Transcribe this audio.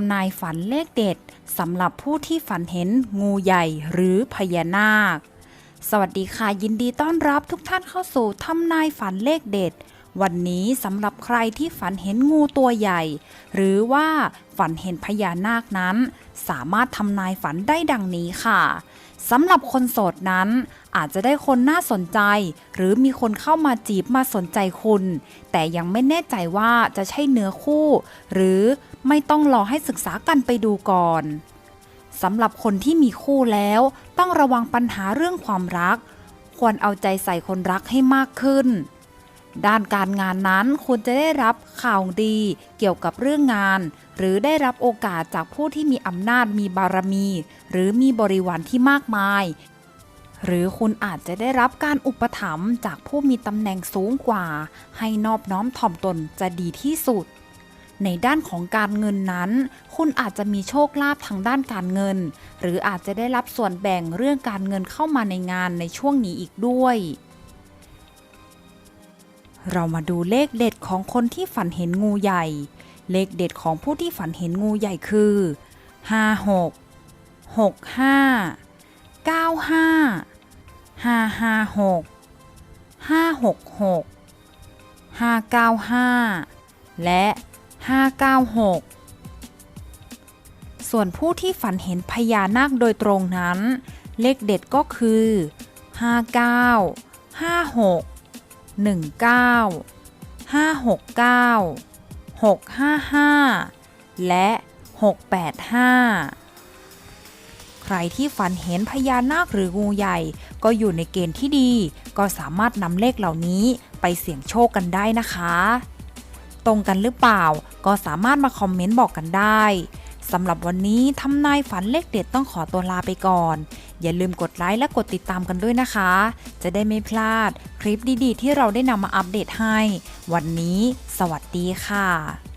ำนายฝันเลขเด็ดสำหรับผู้ที่ฝันเห็นงูใหญ่หรือพญานาค สวัสดีค่ะยินดีต้อนรับทุกท่านเข้าสู่ทำนายฝันเลขเด็ด วันนี้สำหรับใครที่ฝันเห็นงูตัวใหญ่ หรือว่าฝันเห็นพญานาคนั้น สามารถทำนายฝันได้ดังนี้ค่ะสำหรับคนโสดนั้น อาจจะได้คนน่าสนใจ หรือมีคนเข้ามาจีบมาสนใจคุณ แต่ยังไม่แน่ใจว่าจะใช่เนื้อคู่ หรือไม่ต้องรอให้ศึกษากันไปดูก่อนสำหรับคนที่มีคู่แล้ว ต้องระวังปัญหาเรื่องความรัก ควรเอาใจใส่คนรักให้มากขึ้น ด้านการงานนั้นคุณจะได้รับข่าวดีเกี่ยวกับเรื่องงาน หรือได้รับโอกาสจากผู้ที่มีอำนาจมีบารมี หรือมีบริวารที่มากมาย หรือคุณอาจจะได้รับการอุปถัมภ์จากผู้มีตำแหน่งสูงกว่า ให้นอบน้อมถ่อมตนจะดีที่สุด ในด้านของการเงินนั้น คุณอาจจะมีโชคลาภทางด้านการเงิน หรืออาจจะได้รับส่วนแบ่งเรื่องการเงินเข้ามาในงานในช่วงนี้อีกด้วยเรามาดูเลขเด็ดของคนที่ฝันเห็นงูใหญ่ เลขเด็ดของผู้ที่ฝันเห็นงูใหญ่คือ 56 65 95 556 566 595และ596ส่วนผู้ที่ฝันเห็นพญานาคโดยตรงนั้น เลขเด็ดก็คือ59 56 19 569 655และ685 ใครที่ฝันเห็นพญานาคหรืองูใหญ่ ก็อยู่ในเกณฑ์ที่ดี ก็สามารถนำเลขเหล่านี้ไปเสี่ยงโชคกันได้นะคะ ตรงกันหรือเปล่า ก็สามารถมาคอมเมนต์บอกกันได้สำหรับวันนี้ทำนายฝันเลขเด็ดต้องขอตัวลาไปก่อน อย่าลืมกดไลค์และกดติดตามกันด้วยนะคะ จะได้ไม่พลาดคลิปดีๆ ที่เราได้นำมาอัปเดตให้ วันนี้ สวัสดีค่ะ